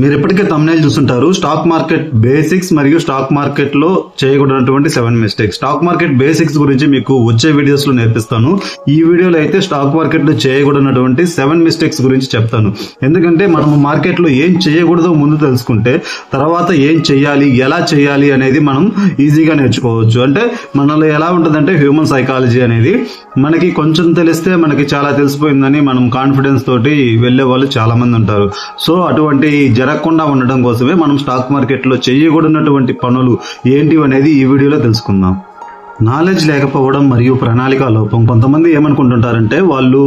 మీరు ఇప్పటికే తమ్నేల్ చూస్తుంటారు. స్టాక్ మార్కెట్ బేసిక్స్ మరియు స్టాక్ మార్కెట్లో చేయకూడనటువంటి seven mistakes stock market basics గురించి మీకు వచ్చే వీడియోస్లో నేర్పిస్తాను. ఈ వీడియోలో అయితే స్టాక్ మార్కెట్లో చేయకూడనటువంటి సెవెన్ మిస్టేక్స్ గురించి చెప్తాను. ఎందుకంటే మనం మార్కెట్లో ఏం చేయకూడదో ముందు తెలుసుకుంటే తర్వాత ఏం చేయాలి ఎలా చేయాలి అనేది మనం ఈజీగా నేర్చుకోవచ్చు. అంటే మనలో ఎలా ఉంటుందంటే హ్యూమన్ సైకాలజీ అనేది మనకి కొంచెం తెలిస్తే మనకి చాలా తెలిసిపోయిందని మనం కాన్ఫిడెన్స్ తోటి వెళ్ళే వాళ్ళు చాలా మంది ఉంటారు. సో అటువంటి జరగకుండా ఉండడం కోసమే మనం స్టాక్ మార్కెట్లో చేయకూడనటువంటి పనులు ఏంటి అనేది ఈ వీడియోలో తెలుసుకుందాం. నాలెడ్జ్ లేకపోవడం మరియు ప్రణాళిక లోపం. కొంతమంది ఏమనుకుంటుంటారంటే వాళ్ళు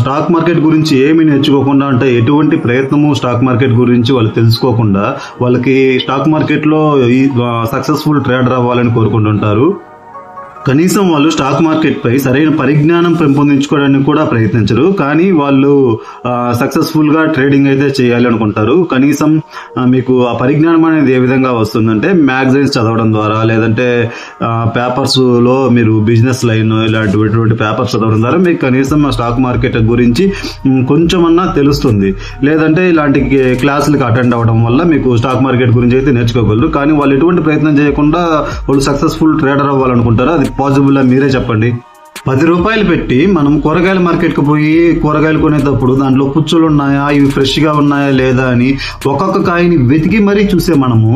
స్టాక్ మార్కెట్ గురించి ఏమీ నేర్చుకోకుండా అంటే ఎటువంటి ప్రయత్నము స్టాక్ మార్కెట్ గురించి వాళ్ళు తెలుసుకోకుండా వాళ్ళకి స్టాక్ మార్కెట్లో సక్సెస్ఫుల్ ట్రేడర్ అవ్వాలని కోరుకుంటుంటారు. కనీసం వాళ్ళు స్టాక్ మార్కెట్ పై సరైన పరిజ్ఞానం పెంపొందించుకోవడానికి కూడా ప్రయత్నించరు. కానీ వాళ్ళు సక్సెస్ఫుల్గా ట్రేడింగ్ అయితే చేయాలి అనుకుంటారు. కనీసం మీకు ఆ పరిజ్ఞానం అనేది ఏ విధంగా వస్తుందంటే మ్యాగజైన్స్ చదవడం ద్వారా లేదంటే పేపర్స్లో మీరు బిజినెస్ లైన్ ఇలాంటిటువంటి పేపర్స్ చదవడం ద్వారా మీకు కనీసం ఆ స్టాక్ మార్కెట్ గురించి కొంచెమన్నా తెలుస్తుంది. లేదంటే ఇలాంటి క్లాసులకు అటెండ్ అవ్వడం వల్ల మీకు స్టాక్ మార్కెట్ గురించి అయితే నేర్చుకోగలరు. కానీ వాళ్ళు ఎటువంటి ప్రయత్నం చేయకుండా వాళ్ళు సక్సెస్ఫుల్ ట్రేడర్ అవ్వాలనుకుంటారు అది పాసిబుల్ మీరే చెప్పండి. పది రూపాయలు పెట్టి మనం కూరగాయల మార్కెట్కి పోయి కూరగాయలు కొనేటప్పుడు దాంట్లో పుచ్చులు ఉన్నాయా? ఇవి ఫ్రెష్గా ఉన్నాయా లేదా అని ఒక్కొక్క కాయని వెతికి మరీ చూసే మనము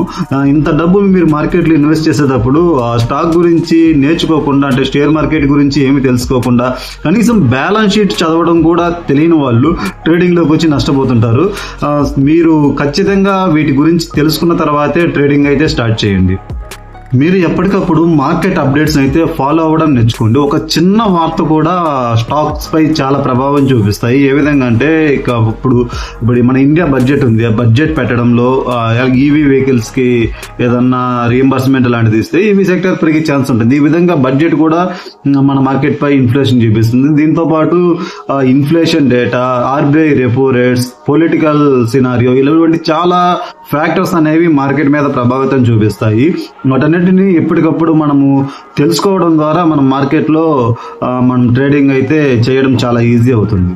ఇంత డబ్బులు మీరు మార్కెట్లో ఇన్వెస్ట్ చేసేటప్పుడు ఆ స్టాక్ గురించి నేర్చుకోకుండా అంటే షేర్ మార్కెట్ గురించి ఏమి తెలుసుకోకుండా కనీసం బ్యాలెన్స్ షీట్ చదవడం కూడా తెలియని వాళ్ళు ట్రేడింగ్లోకి వచ్చి నష్టపోతుంటారు. మీరు ఖచ్చితంగా వీటి గురించి తెలుసుకున్న తర్వాతే ట్రేడింగ్ అయితే స్టార్ట్ చేయండి. మీరు ఎప్పటికప్పుడు మార్కెట్ అప్డేట్స్ అయితే ఫాలో అవ్వడం నేర్చుకోండి. ఒక చిన్న వార్త కూడా స్టాక్స్ పై చాలా ప్రభావం చూపిస్తాయి. ఏ విధంగా అంటే ఇక ఇప్పుడు ఇప్పుడు మన ఇండియా బడ్జెట్ ఉంది. ఆ బడ్జెట్ పెట్టడంలో ఈవీ వెహికల్స్కి ఏదన్నా రియంబర్స్మెంట్ లాంటిది ఇస్తే ఈవీ సెక్టర్ పెరిగే ఛాన్స్ ఉంటుంది. ఈ విధంగా బడ్జెట్ కూడా మన మార్కెట్ పై ఇన్ఫ్లేషన్ చూపిస్తుంది. దీంతో పాటు inflation data RBI repo rates political scenario ఇలాంటి చాలా ఫ్యాక్టర్స్ అనేవి మార్కెట్ మీద ప్రభావితం చూపిస్తాయి. వాటన్నిటిని ఎప్పటికప్పుడు మనము తెలుసుకోవడం ద్వారా మనం మార్కెట్లో మనం ట్రేడింగ్ అయితే చేయడం చాలా ఈజీ అవుతుంది.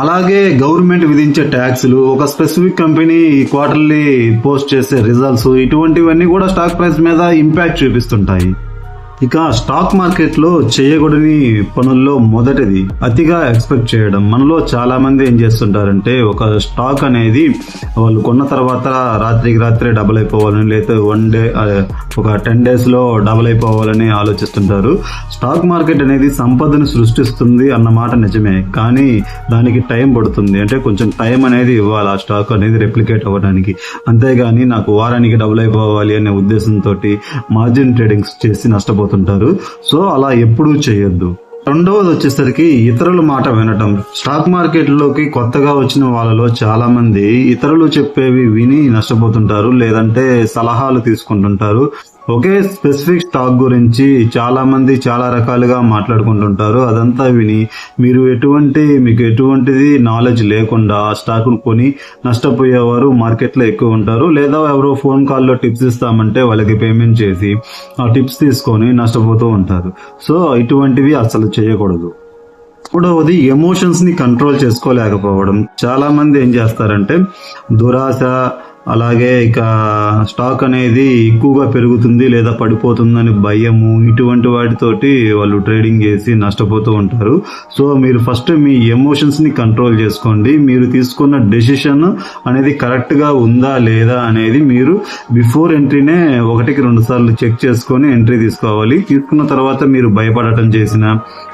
అలాగే గవర్నమెంట్ విధించే ట్యాక్స్లు ఒక స్పెసిఫిక్ కంపెనీ క్వార్టర్లీ పోస్ట్ చేసే రిజల్ట్స్ ఇటువంటివన్నీ కూడా స్టాక్ ప్రైస్ మీద ఇంపాక్ట్ చూపిస్తుంటాయి. ఇక స్టాక్ మార్కెట్లో చేయకూడని పనుల్లో మొదటిది అతిగా ఎక్స్పెక్ట్ చేయడం. మనలో చాలా మంది ఏం చేస్తుంటారంటే ఒక స్టాక్ అనేది వాళ్ళు కొన్న తర్వాత రాత్రికి రాత్రే డబుల్ అయిపోవాలని లేదా వన్ డే ఒక టెన్ డేస్లో డబుల్ అయిపోవాలని ఆలోచిస్తుంటారు. స్టాక్ మార్కెట్ అనేది సంపదను సృష్టిస్తుంది అన్న మాట నిజమే కానీ దానికి టైం పడుతుంది. అంటే కొంచెం టైం అనేది ఇవ్వాలి ఆ స్టాక్ అనేది రెప్లికేట్ అవ్వడానికి. అంతేగాని నాకు వారానికి డబుల్ అయిపోవాలి అనే ఉద్దేశంతో మార్జిన్ ట్రేడింగ్స్ చేసి నష్టపోతుంటారు సో అలా ఎప్పుడూ చేయొద్దు. రెండవది వచ్చేసరికి ఇతరుల మాట వినటం. స్టాక్ మార్కెట్లోకి కొత్తగా వచ్చిన వాళ్ళలో చాలా మంది ఇతరులు చెప్పేవి విని నష్టపోతుంటారు. లేదంటే సలహాలు తీసుకుంటుంటారు. ఒకే స్పెసిఫిక్ స్టాక్ గురించి చాలా మంది చాలా రకాలుగా మాట్లాడుకుంటుంటారు. అదంతా విని మీరు ఎటువంటి మీకు ఎటువంటిది నాలెడ్జ్ లేకుండా ఆ స్టాక్ను కొని నష్టపోయేవారు మార్కెట్లో ఎక్కువ ఉంటారు. లేదా ఎవరో ఫోన్ కాల్లో టిప్స్ ఇస్తామంటే వాళ్ళకి పేమెంట్ చేసి ఆ టిప్స్ తీసుకొని నష్టపోతూ ఉంటారు. సో ఇటువంటివి అసలు చేయకూడదు. మూడవది ఎమోషన్స్ని కంట్రోల్ చేసుకోలేకపోవడం. చాలా మంది ఏం చేస్తారంటే దురాశ అలాగే ఇక స్టాక్ అనేది ఎక్కువగా పెరుగుతుంది లేదా పడిపోతుందని భయము ఇటువంటి వాటితోటి వాళ్ళు ట్రేడింగ్ చేసి నష్టపోతూ ఉంటారు. సో మీరు ఫస్ట్ మీ ఎమోషన్స్ని కంట్రోల్ చేసుకోండి. మీరు తీసుకున్న డెసిషన్ అనేది కరెక్ట్గా ఉందా లేదా అనేది మీరు బిఫోర్ ఎంట్రీనే ఒకటికి రెండు సార్లు చెక్ చేసుకొని ఎంట్రీ తీసుకోవాలి. తీసుకున్న తర్వాత మీరు భయపడటం చేసిన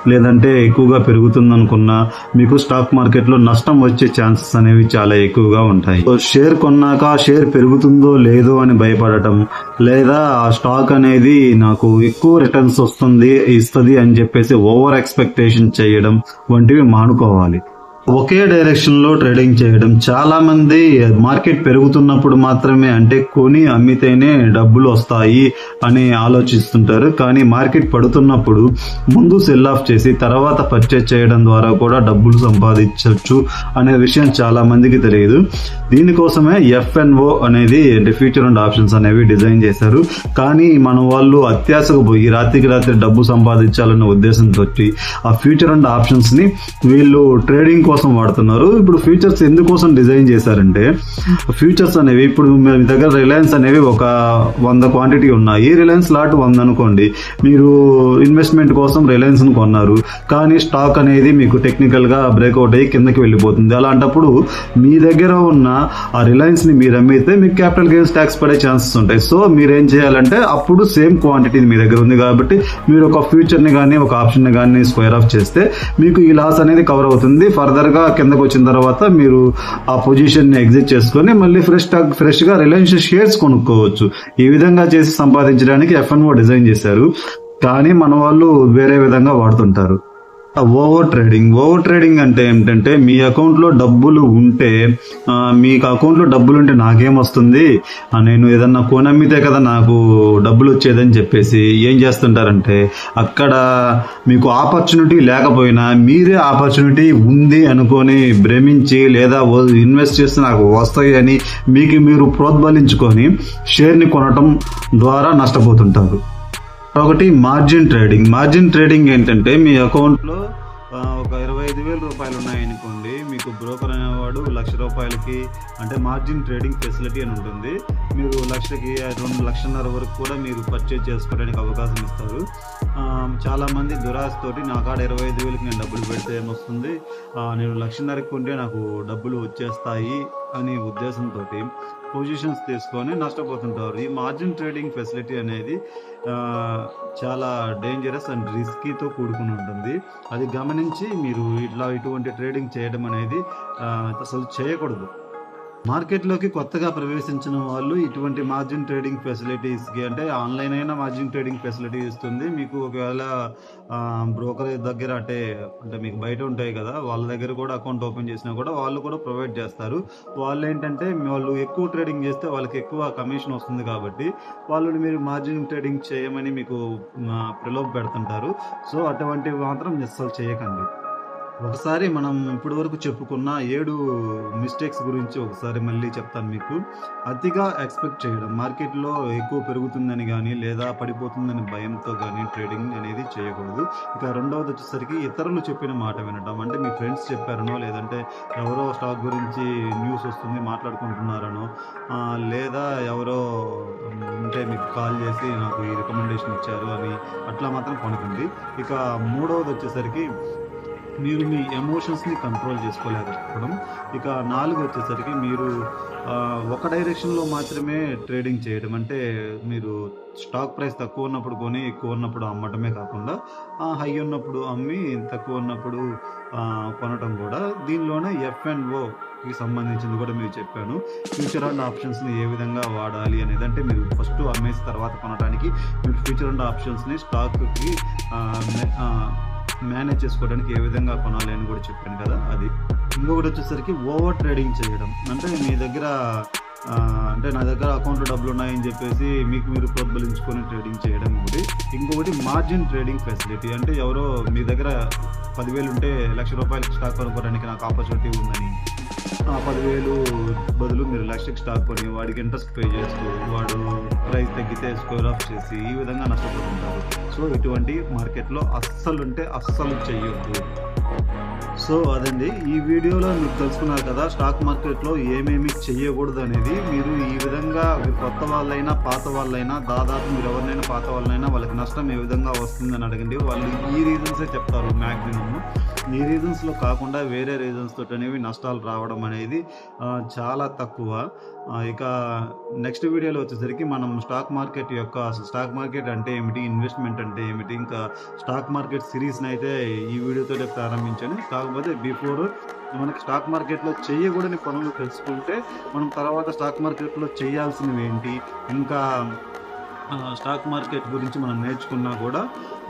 లేదంటే ఎక్కువగా పెరుగుతుంది అనుకున్నా మీకు స్టాక్ మార్కెట్లో నష్టం వచ్చే ఛాన్సెస్ అనేవి చాలా ఎక్కువగా ఉంటాయి. సో షేర్ కొన్నాక ఆ షేర్ పెరుగుతుందో లేదో అని భయపడటం లేదా ఆ స్టాక్ అనేది నాకు ఎక్కువ రిటర్న్స్ వస్తుంది ఇస్తుంది అని చెప్పేసి ఓవర్ ఎక్స్పెక్టేషన్ చేయడం వంటివి మానుకోవాలి. ఒకే డైరెక్షన్లో ట్రేడింగ్ చేయడం. చాలామంది మార్కెట్ పెరుగుతున్నప్పుడు మాత్రమే అంటే కొని అమ్మితేనే డబ్బులు వస్తాయి అని ఆలోచిస్తుంటారు. కానీ మార్కెట్ పడుతున్నప్పుడు ముందు సెల్ ఆఫ్ చేసి తర్వాత పర్చేజ్ చేయడం ద్వారా కూడా డబ్బులు సంపాదించవచ్చు అనే విషయం చాలామందికి తెలియదు. దీనికోసమే ఎఫ్ఎన్ఓ అనేది ఫ్యూచర్ అండ్ ఆప్షన్స్ అనేవి డిజైన్ చేశారు. కానీ మన వాళ్ళు అత్యాశకు పోయి రాత్రికి రాత్రి డబ్బు సంపాదించాలన్న ఉద్దేశంతో ఆ ఫ్యూచర్ అండ్ ఆప్షన్స్ని వీళ్ళు ట్రేడింగ్ కోసం వాడుతున్నారు. ఇప్పుడు ఫ్యూచర్స్ ఎందుకోసం డిజైన్ చేశారంటే ఫ్యూచర్స్ అనేవి ఇప్పుడు మీ దగ్గర రిలయన్స్ అనేవి ఒక వంద క్వాంటిటీ ఉన్నాయి. రిలయన్స్ లాట్ వంద అనుకోండి. మీరు ఇన్వెస్ట్మెంట్ కోసం రిలయన్స్ కొన్నారు. కానీ స్టాక్ అనేది మీకు టెక్నికల్గా బ్రేక్అవుట్ అయ్యి కిందకి వెళ్ళిపోతుంది. అలాంటప్పుడు మీ దగ్గర ఉన్న ఆ రిలయన్స్ని మీరు అమ్మితే మీకు క్యాపిటల్ గెయిన్స్ ట్యాక్స్ పడే ఛాన్సెస్ ఉంటాయి. సో మీరు ఏం చేయాలంటే అప్పుడు సేమ్ క్వాంటిటీ మీ దగ్గర ఉంది కాబట్టి మీరు ఒక ఫ్యూచర్ని కానీ ఒక ఆప్షన్ని కానీ స్క్వేర్ ఆఫ్ చేస్తే మీకు ఈ లాస్ అనేది కవర్ అవుతుంది. ఫర్దర్ ఫర్దర్గా కిందకు వచ్చిన తర్వాత మీరు ఆ పొజిషన్ని ఎగ్జిట్ చేసుకొని మళ్ళీ ఫ్రెష్ స్టాక్ ఫ్రెష్గా రిలయన్స్ షేర్స్ కొనుక్కోవచ్చు. ఈ విధంగా చేసి సంపాదించడానికి ఎఫ్ఎన్ఓ డిజైన్ చేశారు. కానీ మన వాళ్ళు వేరే విధంగా వాడుతుంటారు. Over trading. ఓవర్ ట్రేడింగ్ అంటే ఏంటంటే మీ అకౌంట్లో డబ్బులు ఉంటే మీకు అకౌంట్లో డబ్బులు ఉంటే నాకేం వస్తుంది? నేను ఏదన్నా కొనమ్మితే కదా నాకు డబ్బులు వచ్చేదని చెప్పేసి ఏం చేస్తుంటారంటే అక్కడ మీకు ఆపర్చునిటీ లేకపోయినా మీరే ఆపర్చునిటీ ఉంది అనుకొని భ్రమించి లేదా ఇన్వెస్ట్ చేస్తే నాకు వస్తాయి అని మీకు మీరు ప్రోత్బలించుకొని షేర్ని కొనటం ద్వారా నష్టపోతుంటారు. ఒకటి మార్జిన్ ట్రేడింగ్ మార్జిన్ ట్రేడింగ్ ఏంటంటే మీ అకౌంట్లో ఒక ఇరవై ఐదు వేల రూపాయలు ఉన్నాయనుకోండి మీకు బ్రోకర్ అనేవాడు లక్ష రూపాయలకి అంటే మార్జిన్ ట్రేడింగ్ ఫెసిలిటీ అని ఉంటుంది. మీరు లక్షకి రెండు లక్షన్నర వరకు కూడా మీరు పర్చేజ్ చేసుకోవడానికి అవకాశం ఇస్తారు. చాలామంది చాలా మంది దురాశతోటి నా కాడ ఇరవై ఐదు వేలకి నేను డబ్బులు పెడితే ఏమొస్తుంది? నేను లక్షన్నరకు ఉంటే నాకు డబ్బులు వచ్చేస్తాయి అనే ఉద్దేశంతో పొజిషన్స్ తీసుకొని నష్టపోతుంటారు. ఈ మార్జిన్ ట్రేడింగ్ ఫెసిలిటీ అనేది చాలా డేంజరస్ అండ్ రిస్కీతో కూడుకుని ఉంటుంది. అది గమనించి మీరు ఇట్లా ఇటువంటి ట్రేడింగ్ చేయడం అనేది అసలు చేయకూడదు. మార్కెట్లోకి కొత్తగా ప్రవేశించిన వాళ్ళు ఇటువంటి మార్జిన్ ట్రేడింగ్ ఫెసిలిటీస్కి అంటే ఆన్లైన్ అయినా మార్జిన్ ట్రేడింగ్ ఫెసిలిటీ ఇస్తుంది. మీకు ఒకవేళ బ్రోకర్ దగ్గర అంటే అంటే మీకు బయట ఉంటాయి కదా వాళ్ళ దగ్గర కూడా అకౌంట్ ఓపెన్ చేసినా కూడా వాళ్ళు కూడా ప్రొవైడ్ చేస్తారు. వాళ్ళు ఏంటంటే వాళ్ళు ఎక్కువ ట్రేడింగ్ చేస్తే వాళ్ళకి ఎక్కువ కమిషన్ వస్తుంది కాబట్టి వాళ్ళు మీరు మార్జిన్ ట్రేడింగ్ చేయమని మీకు ప్రలోభ పెడుతుంటారు. సో అటువంటివి మాత్రం అస్సలు చేయకండి. ఒకసారి మనం ఇప్పటి వరకు చెప్పుకున్న ఏడు మిస్టేక్స్ గురించి ఒకసారి మళ్ళీ చెప్తాను మీకు. అతిగా ఎక్స్పెక్ట్ చేయడం మార్కెట్లో ఎక్కువ పెరుగుతుందని కానీ లేదా పడిపోతుందని భయంతో కానీ ట్రేడింగ్ అనేది చేయకూడదు. ఇక రెండవది వచ్చేసరికి ఇతరులు చెప్పిన మాట వినడం. అంటే మీ ఫ్రెండ్స్ చెప్పారనో లేదంటే ఎవరో స్టాక్ గురించి న్యూస్ వస్తుంది మాట్లాడుకుంటున్నారనో లేదా ఎవరో అంటే మీకు కాల్ చేసి నాకు ఈ రికమెండేషన్ ఇచ్చారు అని అట్లా మాత్రం కొనకండి ఇక మూడవది వచ్చేసరికి మీరు మీ ఎమోషన్స్ని కంట్రోల్ చేసుకోలేకపోవడం. ఇక నాలుగు వచ్చేసరికి మీరు ఒక డైరెక్షన్లో మాత్రమే ట్రేడింగ్ చేయడం. అంటే మీరు స్టాక్ ప్రైస్ తక్కువ ఉన్నప్పుడు కొని ఎక్కువ ఉన్నప్పుడు అమ్మటమే కాకుండా హై ఉన్నప్పుడు అమ్మి తక్కువ ఉన్నప్పుడు కొనటం కూడా. దీనిలోనే ఎఫ్ అండ్ ఓకి సంబంధించింది కూడా మీరు చెప్పాను. ఫ్యూచర్ అండ్ ఆప్షన్స్ని ఏ విధంగా వాడాలి అనేది. అంటే మీరు ఫస్ట్ అమ్మేసి తర్వాత కొనడానికి మీరు ఫ్యూచర్ అండ్ ఆప్షన్స్ని స్టాక్కి మేనేజ్ చేసుకోవడానికి ఏ విధంగా కొనాలి అని కూడా చెప్పాను కదా అది. ఇంకొకటి వచ్చేసరికి ఓవర్ ట్రేడింగ్ చేయడం. అంటే మీ దగ్గర అంటే నా దగ్గర అకౌంట్లో డబ్బులు ఉన్నాయని చెప్పేసి మీకు మీరు ప్రోద్బలించుకొని ట్రేడింగ్ చేయడం ఒకటి. ఇంకొకటి మార్జిన్ ట్రేడింగ్ ఫెసిలిటీ. అంటే ఎవరో మీ దగ్గర పదివేలు ఉంటే లక్ష రూపాయలు స్టాక్ కొనుక్కోవడానికి నాకు ఆపర్చునిటీ ఉందని. పదివేలు బదులు మీరు లక్షకి స్టాక్ కొని వాడికి ఇంట్రెస్ట్ పే చేస్తూ వాడు ప్రైస్ తగ్గితే స్కోర్ ఆఫ్ చేసి ఈ విధంగా నష్టపోతుంటారు. సో ఇటువంటి మార్కెట్లో అస్సలు ఉంటే అస్సలు చెయ్యొద్దు. సో అదండి ఈ వీడియోలో మీరు తెలుసుకున్నారు కదా స్టాక్ మార్కెట్లో ఏమేమి చేయకూడదు అనేది మీరు ఈ విధంగా కొత్త వాళ్ళైనా పాత వాళ్ళైనా దాదాపు మీరు ఎవరినైనా పాత వాళ్ళైనా వాళ్ళకి నష్టం ఏ విధంగా వస్తుందని అడగండి. వాళ్ళు ఈ రీజన్సే చెప్తారు మ్యాక్సిమమ్ ఈ రీజన్స్లో కాకుండా వేరే రీజన్స్ తోటనేవి అనేవి నష్టాలు రావడం అనేది చాలా తక్కువ. ఇక నెక్స్ట్ వీడియోలో వచ్చేసరికి మనం స్టాక్ మార్కెట్ యొక్క అసలు స్టాక్ మార్కెట్ అంటే ఏమిటి ఇన్వెస్ట్మెంట్ అంటే ఏమిటి ఇంకా స్టాక్ మార్కెట్ సిరీస్ని అయితే ఈ వీడియోతోనే ప్రారంభించాను. కాకపోతే బిఫోర్ మనకి స్టాక్ మార్కెట్లో చేయకూడని పనులు తెలుసుకుంటే మనం తర్వాత స్టాక్ మార్కెట్లో చేయాల్సినవి ఏంటి ఇంకా స్టాక్ మార్కెట్ గురించి మనం నేర్చుకున్నా కూడా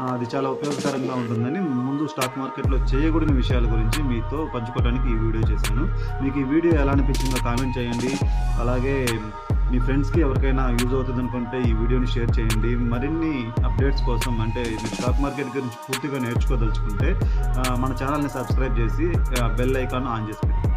అది చాలా ఉపయోగకరంగా ఉంటుందని ముందు స్టాక్ మార్కెట్లో చేయకూడని విషయాల గురించి మీతో పంచుకోవడానికి ఈ వీడియో చేశాను. మీకు ఈ వీడియో ఎలా అనిపించిందో కామెంట్ చేయండి. అలాగే మీ ఫ్రెండ్స్కి ఎవరికైనా యూజ్ అవుతుంది అనుకుంటే ఈ వీడియోని షేర్ చేయండి. మరిన్ని అప్డేట్స్ కోసం అంటే మీరు స్టాక్ మార్కెట్ గురించి పూర్తిగా నేర్చుకోదలుచుకుంటే మన ఛానల్ని సబ్స్క్రైబ్ చేసి బెల్ ఐకాన్ ఆన్ చేసి పెట్టుకోండి.